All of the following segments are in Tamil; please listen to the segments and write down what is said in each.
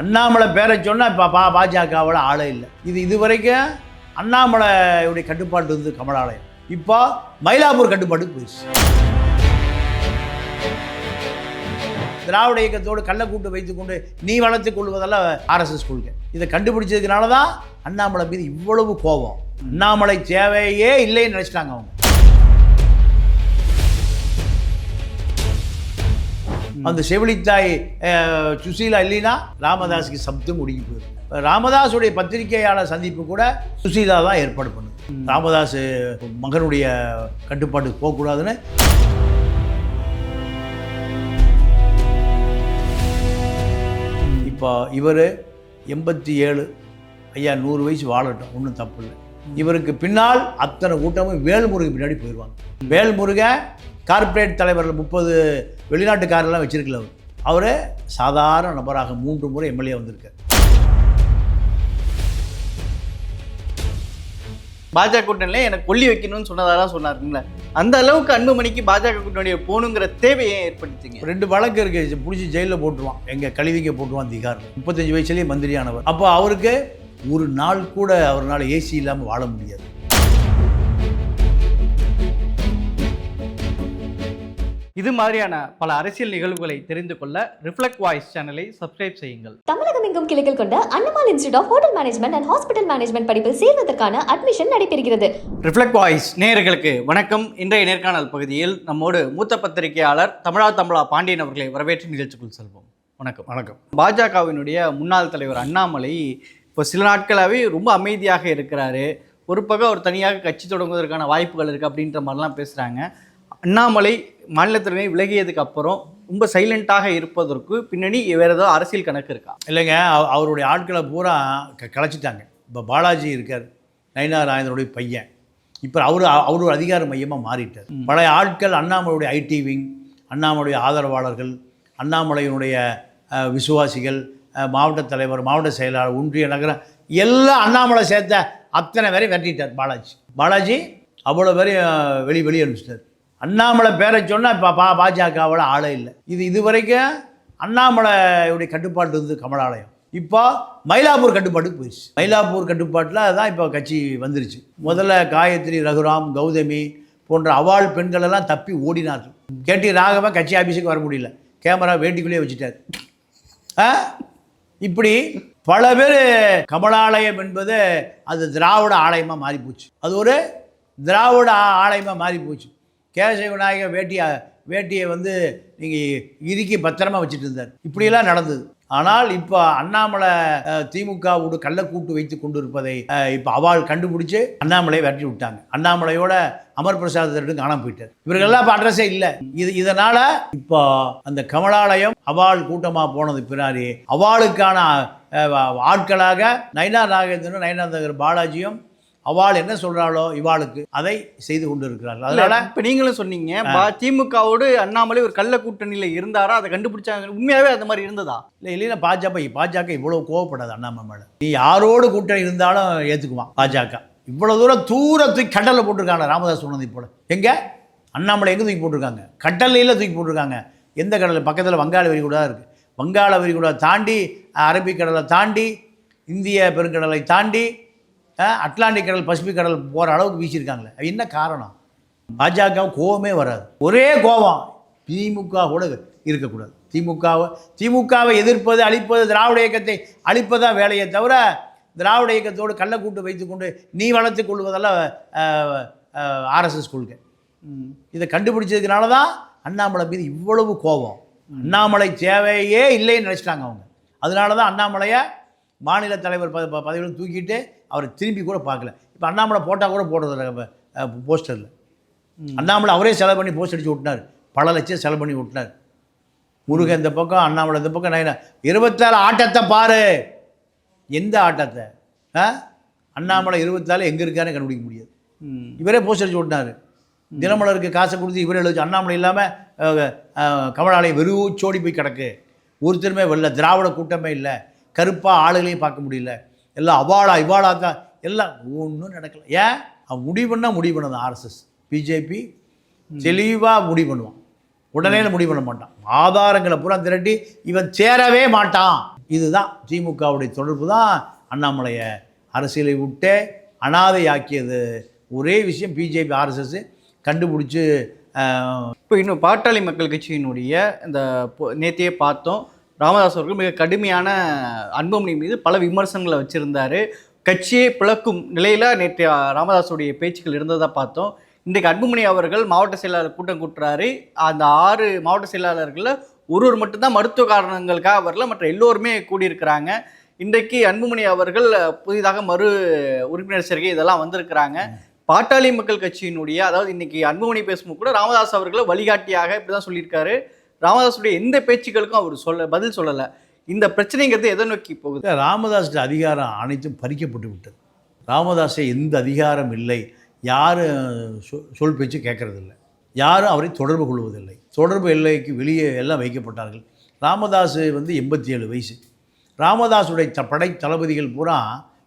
அண்ணாமலை பேரை சொன்னால் இப்போ பா பாஜகவில் ஆளே இல்லை. இது இது வரைக்கும் அண்ணாமலையுடைய கட்டுப்பாட்டு இருந்தது கமலாலயம். இப்போ மயிலாப்பூர் கட்டுப்பாடு போயிடுச்சு திராவிட இயக்கத்தோடு கள்ளக்கூட்டு வைத்துக்கொண்டு நீ வளர்த்துக் கொள்வதெல்லாம் ஆர்எஸ்எஸ் கொள்கை. இதை கண்டுபிடிச்சதுனால தான் அண்ணாமலை மீது இவ்வளவு கோபம். அண்ணாமலை தேவையே இல்லைன்னு நினச்சிட்டாங்க அவங்க. அந்த செவிலித்தாய் சுசீலா இல்லைன்னா ராமதாஸுக்கு சப்தம் முடிஞ்சு போயிடும். ராமதாஸுடைய பத்திரிகையாளர் சந்திப்பு கூட சுசீலா தான் ஏற்பாடு பண்ணுது. ராமதாஸ் மகனுடைய கட்டுப்பாட்டுக்கு போகக்கூடாதுன்னு. இப்போ இவர் எண்பத்தி ஏழு ஐயா நூறு வயசு வாழட்டும் ஒன்றும் தப்பு இல்லை. இவருக்கு பின்னால் அத்தனை கூட்டமும் வேல்முருகன் பின்னாடி போயிடுவாங்க வேல்முருகன் கார்ப்பரேட் தலைவர்கள் முப்பது வெளிநாட்டுக்காரெல்லாம் வச்சிருக்கல அவர். அவர் சாதாரண நபராக மூன்று முறை எம்எல்ஏ வந்திருக்கார். பாஜக கூட்டணியில எனக்கு கொல்லி வைக்கணும்னு சொன்னதாதான் சொன்னாருங்களே அந்த அளவுக்கு அன்புமணிக்கு பாஜக கூட்டணியை போகணுங்கிற தேவையை ஏற்படுத்திங்க ரெண்டு வழக்கு இருக்கு பிடிச்சி ஜெயிலில் போட்டுருவான். எங்க கழுவிங்க போட்டுருவான் திகார் முப்பத்தஞ்சு வயசுலேயே மந்திரியானவர். அப்போ அவருக்கு ஒரு நாள் கூட அவரால் ஏசி இல்லாமல் வாழ முடியாது. இது மாதிரியான பல அரசியல் நிகழ்வுகளை தெரிந்து கொள்ள ரிஃப்ளெக்ட் வாய்ஸ் சேனலை சப்ஸ்கிரைப் செய்யுங்கள். தமிழகம் எங்கும் கிளைகள் கொண்ட Annamalai institute of hotel management and hospital management படிப்பில் சேர்வதற்கான அட்மிஷன் நடைபெறுகிறது. ரிஃப்ளெக்ட் வாய்ஸ் நேயர்களுக்கு வணக்கம். இன்றைய நேர்காணல் பகுதியில் நம்மோடு மூத்த பத்திரிகையாளர் தமிழா தமிழா பாண்டியன் அவர்களை வரவேற்று நிகழ்ச்சிக்குள் செல்வோம். வணக்கம். வணக்கம். பாஜகவினுடைய முன்னாள் தலைவர் அண்ணாமலை இப்போ சில நாட்களாகவே ரொம்ப அமைதியாக இருக்கிறாரு. ஒரு பக்கம் அவர் தனியாக கட்சி தொடங்குவதற்கான வாய்ப்புகள் இருக்குது அப்படின்ற மாதிரிலாம் பேசுகிறாங்க அண்ணாமலை மாநிலத்திலிருந்து விலகியதுக்கு அப்புறம் ரொம்ப சைலண்ட்டாக இருப்பதற்கு பின்னணி வேறு ஏதோ அரசியல் கணக்கு இருக்கா? இல்லைங்க அவ- அவருடைய ஆட்களை பூரா க கலைச்சிட்டாங்க. இப்போ பாலாஜி இருக்கார் நயினா ராயந்தனுடைய பையன். இப்போ அவர் அவரோட அதிகார மையமாக மாறிட்டார். பழைய ஆட்கள் அண்ணாமலையுடைய ஐடி விங் அண்ணாமலையுடைய ஆதரவாளர்கள் அண்ணாமலையினுடைய விசுவாசிகள் மாவட்ட தலைவர் மாவட்ட செயலாளர் ஒன்றிய நகரம் எல்லாம் அண்ணாமலை சேர்த்த அத்தனை பேரையும் விரட்டிட்டார் பாலாஜி. பாலாஜி அவ்வளோ பேரையும் வெளி வெளியே அனுப்பிச்சிட்டார். அண்ணாமலை பேரை சொன்னால் இப்போ பா பாஜகவில் ஆளே இல்லை. இது இது வரைக்கும் அண்ணாமலையுடைய கட்டுப்பாட்டு வந்து கமலாலயம். இப்போ மயிலாப்பூர் கட்டுப்பாட்டுக்கு போயிடுச்சு மயிலாப்பூர் கட்டுப்பாட்டில் தான் இப்போ கட்சி வந்துருச்சு. முதல்ல காயத்ரி ரகுராம் கௌதமி போன்ற அவாள் பெண்கள் எல்லாம் தப்பி ஓடினார்கள். கேட்டி ராகவா கட்சி ஆஃபீஸுக்கு வர முடியல. கேமரா வேட்டிக்குள்ளேயே வச்சுட்டார். இப்படி பல பேர் கமலாலயம் என்பது அது திராவிட ஆலயமாக மாறிப்போச்சு. அது ஒரு திராவிட ஆலயமாக மாறிப்போச்சு. கேசவ விநாயகர் வேட்டியை வேட்டியை வந்து நீங்கள் இறுக்கி பத்திரமா வச்சுட்டு இருந்தார் இப்படியெல்லாம் நடந்தது. ஆனால் இப்போ அண்ணாமலை அஹ், திமுகவோடு கள்ளக்கூட்டு வைத்து கொண்டு இருப்பதை இப்போ அவாள் கண்டுபிடிச்சு அண்ணாமலையை விரட்டி விட்டாங்க. அண்ணாமலையோட அமர் பிரசாத் ரெண்டும் காணாம போயிட்டார். இவர்கள்லாம் இப்போ அட்ரஸே இல்லை. இது இதனால் இப்போ அந்த கமலாலயம் அவாள் கூட்டமாக போனது பின்னாடி அவாளுக்கான ஆட்களாக நயனா நாகேந்திரனும் நயனாந்தகர் பாலாஜியும் அவாள் என்ன சொல்றாளோ இவாளுக்கு அதை செய்து கொண்டு இருக்கிறார்கள் அதனால இப்போ நீங்களும் சொன்னீங்க திமுகவோடு அண்ணாமலை ஒரு கள்ள கூட்டணியில் இருந்தாரா? அதை கண்டுபிடிச்சாங்க. உண்மையாகவே அந்த மாதிரி இருந்ததா? இல்லை இல்லைன்னா பாஜக பாஜக இவ்வளவு கோவப்படாது அண்ணாமலை. மேல நீ யாரோடு கூட்டணி இருந்தாலும் ஏற்றுக்குவான் பாஜக. இவ்வளவு தூரம் தூர தூக்கி கடலில் போட்டிருக்காங்க ராமதாஸ் சொன்னதை போல. எங்க? அண்ணாமலை எங்கே தூக்கி போட்டிருக்காங்க? கடல்லையில் தூக்கி போட்டிருக்காங்க. எந்த கடல் பக்கத்தில் வங்காள விரிகுடா இருக்குது வங்காள விரிகுடா தாண்டி அரபிக்கடலை தாண்டி இந்திய பெருங்கடலை தாண்டி அட்லாண்டிக் கடல் பசிபிக் கடல் போகிற அளவுக்கு வீசியிருக்காங்களே. அது என்ன காரணம்? பாஜக கோவமே வராது. ஒரே கோபம். திமுக கூட இருக்கக்கூடாது. திமுகவை திமுகவை எதிர்ப்பது அழிப்பது திராவிட இயக்கத்தை அழிப்பதான் வேலையை தவிர திராவிட இயக்கத்தோடு கள்ளக்கூட்டு வைத்துக்கொண்டு நீ வளர்த்துக் கொள்வதெல்லாம் ஆர்எஸ்எஸ் கொள்கை. இதை கண்டுபிடிச்சதுனால தான் அண்ணாமலை மீது இவ்வளவு கோபம். அண்ணாமலை தேவையே இல்லைன்னு நினச்சிட்டாங்க அவங்க. அதனால தான் அண்ணாமலையை மாநில தலைவர் ப ப- தூக்கிட்டு அவரை திரும்பி கூட பார்க்கல. இப்போ அண்ணாமலை போட்டால் கூட போடுறதில்ல போஸ்டரில். அண்ணாமலை அவரே செலவு பண்ணி போஸ்ட் அடிச்சு விட்டினார். பல லட்சம் செலவு பண்ணி விட்டினார். முருகன் இந்த பக்கம் அண்ணாமலை இந்த பக்கம் நைனா இருபத்தாறு ஆட்டத்தை பாரு. எந்த ஆட்டத்தை? ஆ அண்ணாமலை இருபத்தாறு எங்கே இருக்காருன்னு கண்டுபிடிக்க முடியாது. இவரே போஸ்ட் அடிச்சு விட்டாரு தினமலருக்கு காசை கொடுத்து இவரே எழுதி அண்ணாமலை இல்லாமல் கமலாலயம் வெறுச்சோடி போய் கிடக்கு. ஒருத்தருமே வரல திராவிட கூட்டமே இல்லை. கருப்பாக ஆளுகளையும் பார்க்க முடியல. எல்லாம் அவாளா இவாளா தான். எல்லாம் ஒன்றும் நடக்கல. ஏன்? அவன் முடிவு பண்ணால் முடிவு பண்ணது ஆர்எஸ்எஸ் பிஜேபி தெளிவாக முடிவு பண்ணுவான். உடனே முடிவு பண்ண மாட்டான். ஆதாரங்களை பூரா திரட்டி இவன் சேரவே மாட்டான். இதுதான் திமுகவுடைய தொடர்பு தான். அண்ணாமலையை அரசியலை விட்டே அனாதையாக்கியது. ஒரே விஷயம் பிஜேபி ஆர்எஸ்எஸ் கண்டுபிடிச்சி இப்போ இன்னும் பாட்டாளி மக்கள் கட்சியினுடைய இந்த நேத்தையே பார்த்தோம். ராமதாஸ் அவர்கள் மிக கடுமையான அன்புமணி மீது பல விமர்சனங்களை வச்சுருந்தார். கட்சியை பிளக்கும் நிலையில் நேற்று ராமதாஸுடைய பேச்சுக்கள் இருந்ததை பார்த்தோம். இன்றைக்கு அன்புமணி அவர்கள் மாவட்ட செயலாளர் கூட்டம் கூட்டுறாரு. அந்த ஆறு மாவட்ட செயலாளர்களில் ஒருவர் மட்டும்தான் மருத்துவ காரணங்களுக்காக வரல மற்ற எல்லோருமே கூடியிருக்கிறாங்க. இன்றைக்கு அன்புமணி அவர்கள் புதிதாக மறு உறுப்பினர் சேர்க்கை இதெல்லாம் வந்திருக்கிறாங்க. பாட்டாளி மக்கள் கட்சியினுடைய அதாவது இன்னைக்கு அன்புமணி பேசும்போது கூட ராமதாஸ் அவர்களை வழிகாட்டியாக இப்படிதான் சொல்லியிருக்காரு. ராமதாஸுடைய எந்த பேச்சுக்களுக்கும் அவர் சொல்ல பதில் சொல்லலை. இந்த பிரச்சனைங்கிறது எதை நோக்கி போகுது? ராமதாஸுடைய அதிகாரம் அனைத்தும் பறிக்கப்பட்டு விட்டது. ராமதாஸை எந்த அதிகாரம் இல்லை யாரும் சொல் பேச்சு கேட்கறதில்லை. யாரும் அவரை தொடர்பு கொள்வதில்லை. தொடர்பு எல்லைக்கு வெளியே எல்லாம் வைக்கப்பட்டார்கள். ராமதாஸ் வந்து எண்பத்தி ஏழு வயசு. ராமதாஸுடைய த படை தளபதிகள் பூரா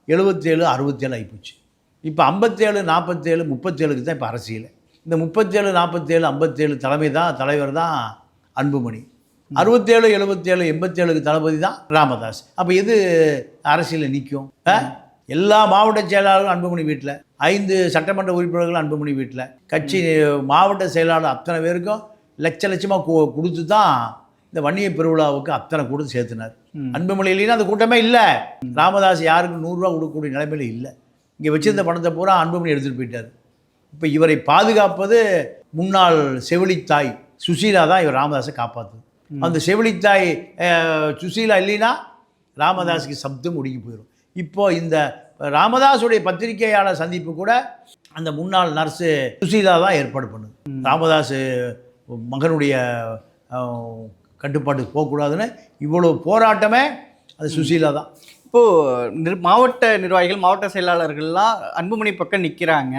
எழுபத்தேழு அறுபத்தேழு ஆகிப்போச்சு இப்போ ஐம்பத்தேழு நாற்பத்தேழு முப்பத்தேழுக்கு தான் இப்போ அரசியல். இந்த முப்பத்தேழு நாற்பத்தேழு ஐம்பத்தேழு தலைமை தான் தலைவர் தான் அன்புமணி. அறுபத்தேழு எழுபத்தேழு எண்பத்தேழுக்கு தளபதி தான் ராமதாஸ். அப்போ எது அரசியலில் நிற்கும் எல்லா மாவட்ட செயலாளர்களும் அன்புமணி வீட்டில் ஐந்து சட்டமன்ற உறுப்பினர்களும் அன்புமணி வீட்டில் கட்சி மாவட்ட செயலாளர் அத்தனை பேருக்கும் லட்ச லட்சமாக கு கொடுத்து தான் இந்த வன்னிய பெருவிழாவுக்கு அத்தனை கொடுத்து சேர்த்துனார். அன்புமணி இல்லைன்னா அந்த கூட்டமே இல்லை. ராமதாஸ் யாருக்கும் நூறுரூவா கொடுக்கக்கூடிய நிலைமையில இல்லை. இங்கே வச்சிருந்த பணத்தை பூரா அன்புமணி எடுத்துகிட்டு போயிட்டார். இப்போ இவரை பாதுகாப்பது முன்னாள் செவிலித்தாய் சுசீலா தான் இவர் ராமதாஸை காப்பாற்றுது அந்த செவிலித்தாய் சுசீலா இல்லைன்னா ராமதாஸுக்கு சப்தம் ஒடுங்கி போயிடும் இப்போ இந்த ராமதாஸுடைய பத்திரிகையாளர் சந்திப்பு கூட அந்த முன்னாள் நர்ஸு சுசீலா தான் ஏற்பாடு பண்ணுது. ராமதாஸ் மகனுடைய கட்டுப்பாட்டுக்கு போகக்கூடாதுன்னு இவ்வளோ போராட்டமே அது சுசீலா தான். இப்போ மாவட்ட நிர்வாகிகள் மாவட்ட செயலாளர்கள்லாம் அன்புமணி பக்கம் நிற்கிறாங்க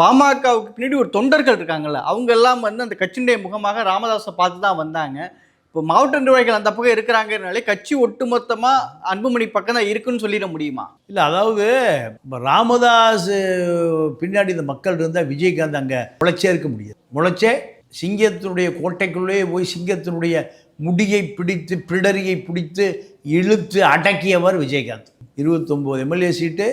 பாமகவுக்கு பின்னாடி ஒரு தொண்டர்கள் இருக்காங்கல்ல அவங்க எல்லாம் வந்து அந்த கட்சியினுடைய முகமாக ராமதாஸை பார்த்து தான் வந்தாங்க. இப்போ மாவட்ட நிர்வாகிகள் அந்த பக்கம் இருக்கிறாங்கனாலே கட்சி ஒட்டுமொத்தமாக அன்புமணி பக்கம் தான் இருக்குன்னு சொல்லிட முடியுமா? இல்லை அதாவது ராமதாஸ் பின்னாடி இந்த மக்கள் இருந்தால் விஜயகாந்த் அங்கே முளைச்சே இருக்க முடியாது. முளைச்சே சிங்கத்தினுடைய கோட்டைக்குள்ளேயே போய் சிங்கத்தினுடைய முடியை பிடித்து பிடரியை பிடித்து இழுத்து அடக்கியவர் விஜயகாந்த். இருபத்தொம்போது எம்எல்ஏ சீட்டு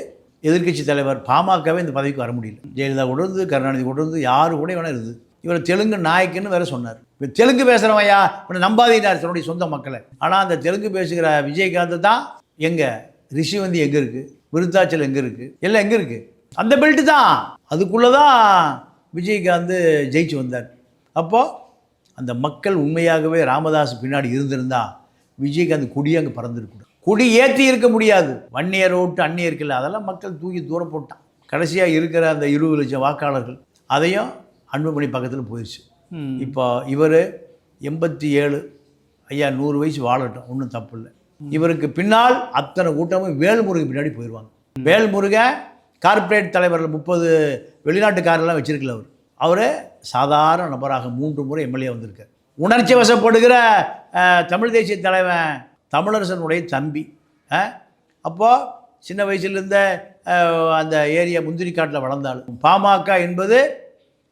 எதிர்க்கட்சி தலைவர் பாமகவே இந்த பதவிக்கு வர முடியல. ஜெயலலிதா கூட இருந்து கருணாநிதி கூட இருந்து யாரு கூட வேணா இருந்தது இவர் தெலுங்கு நாயக்குன்னு வேற சொன்னார். இப்போ தெலுங்கு பேசுகிறவையா இவனை நம்பாதீனார் தன்னுடைய சொந்த மக்களை. ஆனால் அந்த தெலுங்கு பேசுகிற விஜயகாந்த் தான் எங்கே? ரிஷிவந்தி எங்கே இருக்குது விருத்தாச்சல் எங்கே இருக்குது எல்லாம் எங்கே இருக்குது அந்த பெல்ட்டு தான். அதுக்குள்ளே தான் விஜயகாந்த் ஜெயிச்சு வந்தார். அப்போது அந்த மக்கள் உண்மையாகவே ராமதாஸ் பின்னாடி இருந்திருந்தா விஜயகாந்த் கொடி அங்கே பறந்துருக்கூடாது கொடி ஏற்றி இருக்க முடியாது. வன்னியர் ஓட்டு அந்நியர்கள் அதெல்லாம் மக்கள் தூக்கி தூர போட்டான். கடைசியாக இருக்கிற அந்த இருபது லட்சம் வாக்காளர்கள் அதையும் அன்புமணி பக்கத்தில் போயிடுச்சு இப்போ இவர் எண்பத்தி ஏழு ஐயா நூறு வயசு வாழட்டும் ஒன்றும் தப்பு இல்லை. இவருக்கு பின்னால் அத்தனை கூட்டமும் வேல்முருகன் பின்னாடி போயிடுவாங்க வேல்முருகன் கார்ப்பரேட் தலைவர்கள் முப்பது வெளிநாட்டுக்காரெல்லாம் வச்சிருக்கல அவர். அவர் சாதாரண நபராக மூன்று முறை எம்எல்ஏ வந்திருக்கார். உணர்ச்சி வசப்படுகிற தமிழ் தேசிய தலைவன் தமிழரசனுடைய தம்பி. அப்போது சின்ன வயசுலேருந்தே அந்த ஏரியா முந்திரி காட்டில் வளர்ந்தாலும் பாமக என்பது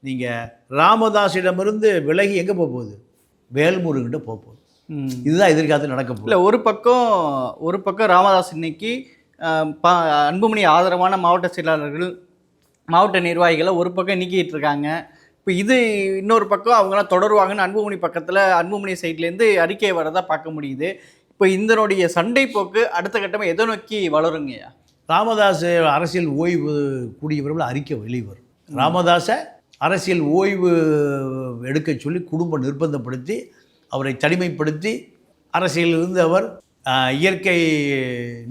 நீங்கள் ராமதாஸிடமிருந்து விலகி எங்கே போக போகுது? வேல்முருகன்ட்ட போக போகுது. இதுதான் எதிர்காலத்தில் நடக்க போகுது. இல்லை ஒரு பக்கம் ஒரு பக்கம் ராமதாஸ் இன்னைக்கு பா அன்புமணி ஆதரவான மாவட்ட செயலாளர்கள் மாவட்ட நிர்வாகிகளை ஒரு பக்கம் நீக்கிட்டு இருக்காங்க இப்போ இது இன்னொரு பக்கம் அவங்களாம் தொடருவாங்கன்னு அன்புமணி பக்கத்தில் அன்புமணி சைட்லேருந்து அறிக்கை வரதா பார்க்க முடியுது. இப்போ இதனுடைய சண்டை போக்கு அடுத்த கட்டமாக எதை நோக்கி வளருங்கய்யா ராமதாஸ் அரசியல் ஓய்வு கூடிய விரைவில் அறிக்கை வெளிவரும் ராமதாஸை அரசியல் ஓய்வு எடுக்க சொல்லி குடும்பம் நிர்பந்தப்படுத்தி அவரை தனிமைப்படுத்தி அரசியலில் இருந்து அவர் இயற்கை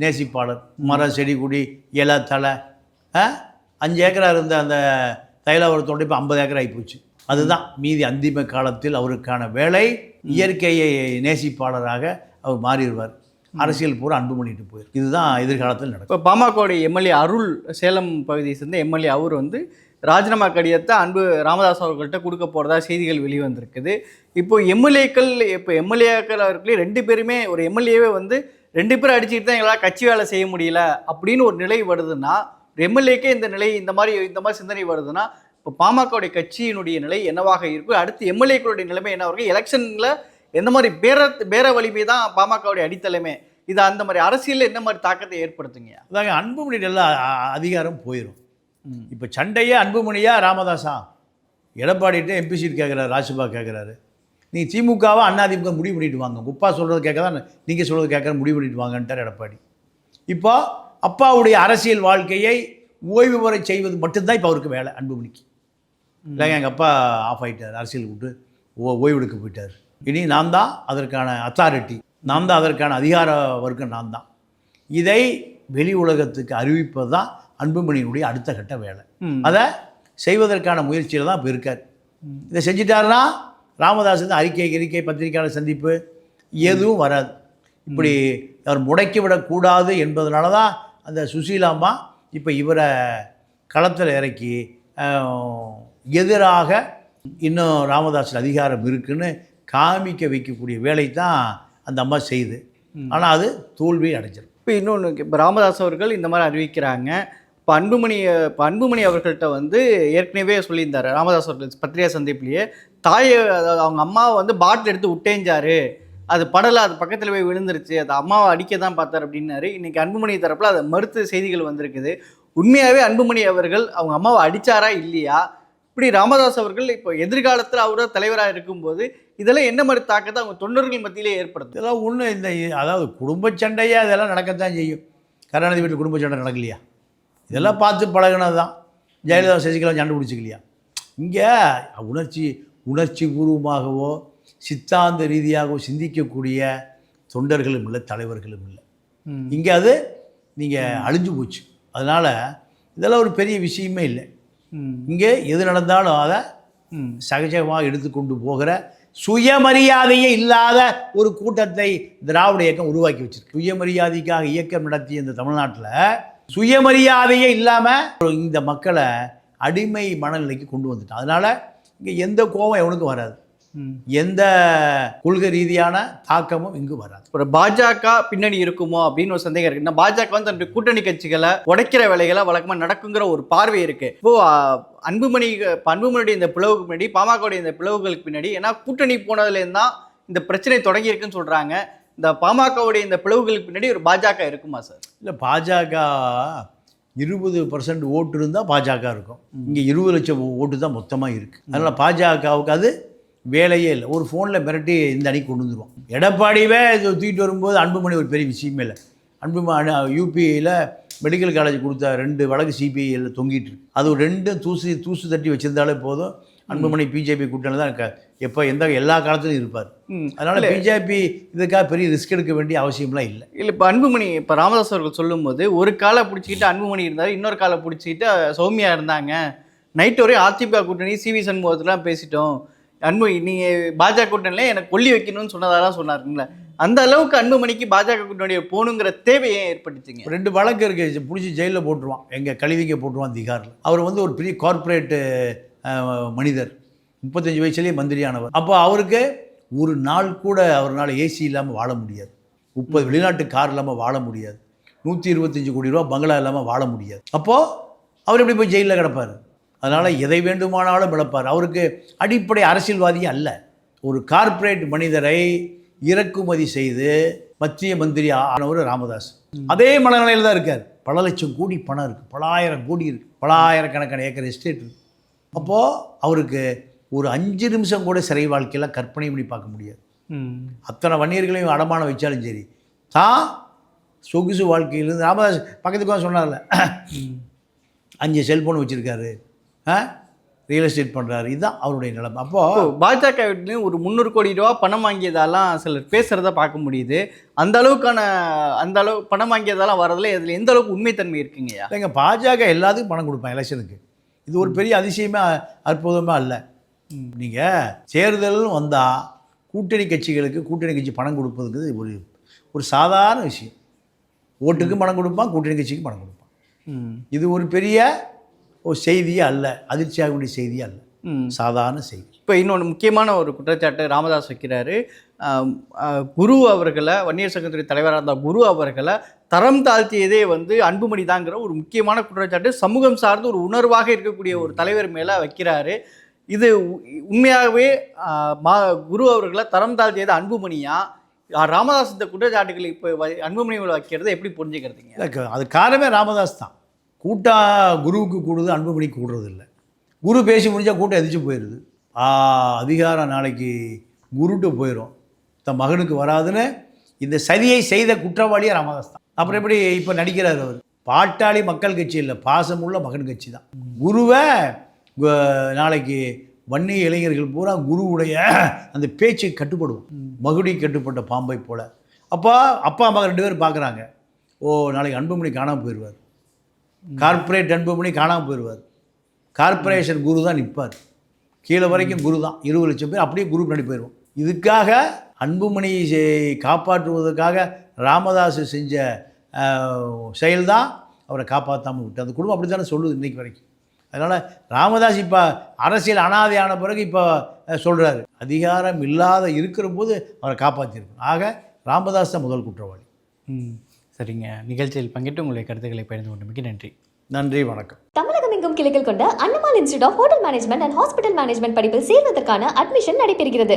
நேசிப்பாளர். மரம் செடி கொடி இலை தலை அஞ்சு ஏக்கரா இருந்த அந்த தைலாவரத்தோடு இப்போ ஐம்பது ஏக்கர் ஆகிப்போச்சு அதுதான் மீதி அந்திம காலத்தில் அவருக்கான வேலை இயற்கையை நேசிப்பாளராக அவர் மாறிடுவார். அரசியல் பூரா அன்பு பண்ணிட்டு போயிரு இதுதான் எதிர்காலத்தில் நடக்கும். இப்போ பாமகவுடைய எம்எல்ஏ அருள் சேலம் பகுதியை சேர்ந்த எம்எல்ஏ அவர் வந்து ராஜினாமா கடிதத்தை அன்பு ராமதாஸ் அவர்கள்ட்ட கொடுக்க போகிறதா செய்திகள் வெளிவந்திருக்குது. இப்போ எம்எல்ஏக்கள் இப்போ எம்எல்ஏக்கள் அவர்களே ரெண்டு பேருமே ஒரு எம்எல்ஏவே வந்து ரெண்டு பேரும் அடிச்சுட்டு தான் எங்களால் கட்சி வேலை செய்ய முடியல அப்படின்னு ஒரு நிலை வருதுன்னா எம்எல்ஏக்கே இந்த நிலை இந்த மாதிரி இந்த மாதிரி சிந்தனை வருதுன்னா இப்போ பாமகவுடைய கட்சியினுடைய நிலை என்னவாக இருக்கும் அடுத்து எம்எல்ஏக்களுடைய நிலைமை என்ன இருக்கும் எலெக்ஷனில் எந்த மாதிரி பேர பேர வலிமை தான் பாமகவுடைய அடித்தளமே? இது அந்த மாதிரி அரசியல்ல என்ன மாதிரி தாக்கத்தை ஏற்படுத்துங்கய்யா அதாங்க அன்புமணி அ- அதிகாரம் போயிடும். இப்போ சண்டையே அன்புமணியா ராமதாஸா எடப்பாடிட்டு எம்பி சீட் கேட்குறாரு ராஜ்சபா கேட்குறாரு நீ திமுகவா அதிமுக முடிவு பண்ணிட்டு வாங்க. உங்க அப்பா சொல்கிறது கேட்க தான் நீங்கள் சொல்கிறது கேட்குற முடிவு பண்ணிட்டு வாங்கன்ட்டார் எடப்பாடி. இப்போ அப்பாவுடைய அரசியல் வாழ்க்கையை ஓய்வு பெற செய்வது மட்டும்தான் இப்போ அவருக்கு வேலை அன்புமணிக்கு இல்லைங்க எங்கள் அப்பா ஆஃப் ஆயிட்டார் அரசியல் விட்டு ஓ ஓய்வெடுக்க போயிட்டார். இனி நான் தான் அதற்கான அத்தாரிட்டி நான் தான் அதற்கான அதிகார வர்க்கம் நான் தான். இதை வெளி உலகத்துக்கு அறிவிப்பது தான் அன்புமணியினுடைய அடுத்த கட்ட வேலை. அதை செய்வதற்கான முயற்சியில் தான் இப்போ இருக்கார். இதை செஞ்சிட்டாருன்னா ராமதாஸ் வந்து அறிக்கை அறிக்கை பத்திரிகையாளர் சந்திப்பு எதுவும் வராது. இப்படி அவர் முடக்கி விடக்கூடாது என்பதனால தான் அந்த சுசீலாம்மா இப்போ இவரை களத்தில் இறக்கி எதிராக இன்னும் ராமதாஸில் அதிகாரம் இருக்குன்னு காமிக்க வைக்கக்கூடிய வேலை தான் அந்த அம்மா செய்யுது. ஆனால் அது தோல்வி அடைஞ்சிடும் இப்போ இன்னொன்று இப்போ ராமதாஸ் அவர்கள் இந்த மாதிரி அறிவிக்கிறாங்க. இப்போ அன்புமணி இப்போ அன்புமணி அவர்கள்ட்ட வந்து ஏற்கனவே சொல்லியிருந்தார் ராமதாஸ் அவர்கள் பத்திரிகை சந்திப்புலேயே தாயை அதாவது அவங்க அம்மாவை வந்து பாட்டில் எடுத்து விட்டேஞ்சாரு அது படலை அது பக்கத்தில் போய் விழுந்துருச்சு அது அம்மாவை அடிக்க தான் பார்த்தார் அப்படின்னாரு. இன்றைக்கி அன்புமணி தரப்பில் அதை மறுத்து செய்திகள் வந்திருக்குது. உண்மையாகவே அன்புமணி அவர்கள் அவங்க அம்மாவை அடித்தாரா இல்லையா? இப்படி ராமதாஸ் அவர்கள் இப்போ எதிர்காலத்தில் அவராக தலைவராக இருக்கும்போது இதெல்லாம் என்ன மாதிரி தாக்கத்தை அவங்க தொண்டர்கள் மத்தியிலே ஏற்படுத்து இதெல்லாம் ஒன்று இந்த அதாவது குடும்ப சண்டையே அதெல்லாம் நடக்கத்தான் செய்யும். கருணாநிதி வீட்டில் குடும்ப சண்டை நடக்கலையா? இதெல்லாம் பார்த்து பழகினது தான் ஜெயலலிதா சசிகலா சண்டை பிடிச்சிக்கலையா? இங்கே உணர்ச்சி உணர்ச்சி பூர்வமாகவோ சித்தாந்த ரீதியாகவோ சிந்திக்கக்கூடிய தொண்டர்களும் இல்லை தலைவர்களும் இல்லை. இங்கே அது நீங்கள் அழிஞ்சு போச்சு. அதனால் இதெல்லாம் ஒரு பெரிய விஷயமே இல்லை. இங்கே எது நடந்தாலும் அதை சகஜமாக எடுத்துக்கொண்டு போகிற சுயமரியாதையே இல்லாத ஒரு கூட்டத்தை திராவிட இயக்கம் உருவாக்கி வச்சிருக்கு. சுயமரியாதைக்காக இயக்கம் நடத்திய இந்த தமிழ்நாட்டில் சுயமரியாதையே இல்லாமல் இந்த மக்களை அடிமை மனநிலைக்கு கொண்டு வந்துட்டான். அதனால் இங்கே எந்த கோபம் எவனுக்கும் வராது. எந்த கொள்கை ரீதியான தாக்கமும் இங்கு வராது. ஒரு பாஜக பின்னணி இருக்குமோ அப்படின்னு ஒரு சந்தேகம் இருக்கு. பாஜக வந்து தன்னுடைய கூட்டணி கட்சிகளை உடைக்கிற வேலைகளை வழக்கமா நடக்குங்கிற ஒரு பார்வை இருக்கு. இப்போ அன்புமணி அன்புமணியுடைய இந்த பிளவுக்கு பின்னாடி பாமகவுடைய இந்த பிளவுகளுக்கு பின்னாடி ஏன்னா கூட்டணி போனதுலேருந்து தான் இந்த பிரச்சனை தொடங்கி இருக்குன்னு சொல்றாங்க. இந்த பாமகவுடைய இந்த பிளவுகளுக்கு பின்னாடி ஒரு பாஜக இருக்குமா சார்? இல்லை பாஜக இருபது பர்சன்ட் ஓட்டு இருந்தால் பாஜக இருக்கும். இங்கே இருபது லட்சம் ஓட்டு தான் மொத்தமாக இருக்குது அதனால் பாஜகவுக்கு அது வேலையே இல்லை. ஒரு ஃபோனில் மிரட்டி இந்த அணிக்கு கொண்டு வந்துருவோம். எடப்பாடியவே இது தூக்கிட்டு வரும்போது அன்புமணி ஒரு பெரிய விஷயமே இல்லை. அன்புமணி யூபியில் மெடிக்கல் காலேஜ் கொடுத்த ரெண்டு வழக்கு சிபிஐயில் தொங்கிட்டு இருக்கு. அது ஒரு ரெண்டும் தூசு தூசு தட்டி வச்சிருந்தாலே போதும். அன்புமணி பிஜேபி கூட்டணி தான் எப்போ எந்த எல்லா காலத்திலும் இருப்பார். அதனால் பிஜேபி இதுக்காக பெரிய ரிஸ்க் எடுக்க வேண்டிய அவசியம்லாம் இல்லை. இல்லை இப்போ அன்புமணி இப்போ ராமதாஸ் அவர்கள் சொல்லும்போது ஒரு காலை பிடிச்சிக்கிட்டு அன்புமணி இருந்தார் இன்னொரு காலை பிடிச்சிக்கிட்டு சௌமியா இருந்தாங்க. நைட் வரையும் அதிமுக கூட்டணி சிவி சண்முகத்துலாம் பேசிட்டோம். அன்பு நீங்கள் பாஜக கூட்டணியில் எனக்கு கொல்லி வைக்கணும்னு சொன்னதாக சொன்னாருங்களே. அந்த அளவுக்கு அன்புமணிக்கு பாஜக கூட்டணியை போகணுங்கிற தேவையை ஏற்படுத்திங்க ரெண்டு வழக்கு இருக்கு. பிடிச்சி ஜெயிலில் போட்டுருவான். எங்கள் கழிவிங்க போட்டுருவான் திகாரில். அவர் வந்து ஒரு பெரிய கார்ப்பரேட்டு மனிதர். முப்பத்தஞ்சு வயசுலேயே மந்திரியானவர். அப்போ அவருக்கு ஒரு நாள் கூட அவர்னால ஏசி இல்லாமல் வாழ முடியாது. முப்பது வெளிநாட்டு கார் இல்லாமல் வாழ முடியாது. நூற்றி இருபத்தஞ்சு கோடி ரூபா பங்களா இல்லாமல் வாழ முடியாது. அப்போது அவர் எப்படி போய் ஜெயிலில் கிடப்பார்? அதனால் எதை வேண்டுமானாலும் இழப்பார். அவருக்கு அடிப்படை அரசியல்வாதியே அல்ல. ஒரு கார்ப்பரேட் மனிதரை இறக்குமதி செய்து மத்திய மந்திரி ஆனவர் ராமதாஸ். அதே மனநிலையில் தான் இருக்கார். பல லட்சம் கோடி பணம் இருக்குது பல ஆயிரம் கோடி இருக்குது பல ஆயிரக்கணக்கான ஏக்கர் எஸ்டேட் இருக்குது அப்போது அவருக்கு ஒரு அஞ்சு நிமிஷம் கூட சிறை வாழ்க்கையெல்லாம் கற்பனை பண்ணி பார்க்க முடியாது. அத்தனை வன்னியர்களையும் அடமானம் வச்சாலும் சரி. தான் சொகுசு வாழ்க்கையிலிருந்து ராமதாஸ் பக்கத்துக்கு சொன்னார்ல. அஞ்சு செல்ஃபோன் வச்சுருக்காரு. ரியல் எஸ்டேட் பண்ணுறாரு இதுதான் அவருடைய நிலைமை. அப்போது பாஜக வீட்லயும் ஒரு முந்நூறு கோடி ரூபா பணம் வாங்கியதாலாம் சிலர் பேசுறத பார்க்க முடியுது. அந்த அளவுக்கான அந்த அளவு பணம் வாங்கியதாலாம் வரதுல இதுல எந்த அளவுக்கு உண்மைத்தன்மை இருக்குங்கய்யா? இல்லைங்க பாஜக எல்லாத்துக்கும் பணம் கொடுப்பான் எலெக்ஷனுக்கு. இது ஒரு பெரிய அதிசயமே அ- அற்புதமா இல்லை நீங்கள் தேர்தல்னு வந்தால் கூட்டணி கட்சிகளுக்கு கூட்டணி கட்சி பணம் கொடுப்பதுங்கிறது ஒரு ஒரு சாதாரண விஷயம். ஓட்டுக்கும் பணம் கொடுப்பான் கூட்டணி கட்சிக்கு பணம் கொடுப்பான். இது ஒரு பெரிய ஒரு செய்தியே அல்ல அதிர்ச்சியாக வேண்டிய செய்தியே அல்ல சாதாரண செய்தி. இப்போ இன்னொன்று முக்கியமான ஒரு குற்றச்சாட்டு ராமதாஸ் வைக்கிறாரு. குரு அவர்களை வன்னியர் சங்கத்துறை தலைவராக இருந்த குரு அவர்களை தரம் தாழ்த்தியதே வந்து அன்புமணி தாங்கிற ஒரு முக்கியமான குற்றச்சாட்டு சமூகம் சார்ந்து ஒரு உணர்வாக இருக்கக்கூடிய ஒரு தலைவர் மேலே வைக்கிறாரு. இது உண்மையாகவே மா குரு அவர்களை தரம் தாழ்த்தியது அன்புமணியா? ராமதாஸ் இந்த குற்றச்சாட்டுகள் இப்போ வ- அன்புமணி மேல வைக்கிறத எப்படி புரிஞ்சுக்கிறதுங்க? அது காரணமே ராமதாஸ் தான். கூட்டா குருவுக்கு கூடுது அன்புமணி கூடுறதில்ல. குரு பேசி முடிஞ்சால் கூட்டம் எதிர்த்து போயிடுது அதிகாரம் நாளைக்கு குருட்டு போயிடும் தன் மகனுக்கு வராதுன்னு இந்த சதியை செய்த குற்றவாளியே ராமதாஸ் தான். அப்புறம் எப்படி இப்போ நடிக்கிறார் அவர்? பாட்டாளி மக்கள் கட்சி இல்லை பாசமுள்ள மகன் கட்சி தான். குருவை நாளைக்கு வன்னிய இளைஞர்கள் பூரா குருவுடைய அந்த பேச்சு கட்டுப்படுவோம். மகுடி கட்டுப்பட்ட பாம்பை போல். அப்போ அப்பா அம்மா ரெண்டு பேரும் பார்க்குறாங்க ஓ நாளைக்கு அன்புமணி காணாமல் போயிடுவார் கார்ப்பரேட் அன்புமணி காணாமல் போயிடுவார் கார்ப்பரேஷன் குரு தான் நிற்பார் கீழே வரைக்கும் குரு தான். இருபது லட்சம் பேர் அப்படியே குரு பின்னாடி போயிடுவோம் இதுக்காக அன்புமணியை காப்பாற்றுவதற்காக ராமதாஸ் செஞ்ச செயல்தான் அவரை காப்பாற்றாமல் விட்டு அந்த குடும்பம் அப்படி தானே சொல்லுது இன்றைக்கு வரைக்கும். அதனால் ராமதாஸ் இப்போ அரசியல் அனாதையான பிறகு இப்போ சொல்கிறாரு அதிகாரம் இல்லாத இருக்கிற போது அவரை காப்பாற்றிருக்கணும் ஆக ராமதாஸ் தான் முதல் குற்றவாளி. ம். சரிங்க. நிகழ்ச்சியில் பங்கிட்டு உங்களுடைய கருத்துக்களை பகிர்ந்து கொண்டமைக்கு நன்றி. நன்றி வணக்கம். தமிழகம் எங்கும் கிளைகள் கொண்ட Annamalai institute of hotel management and hospital management படிப்பில் சேர்வதற்கான அட்மிஷன் நடைபெறுகிறது.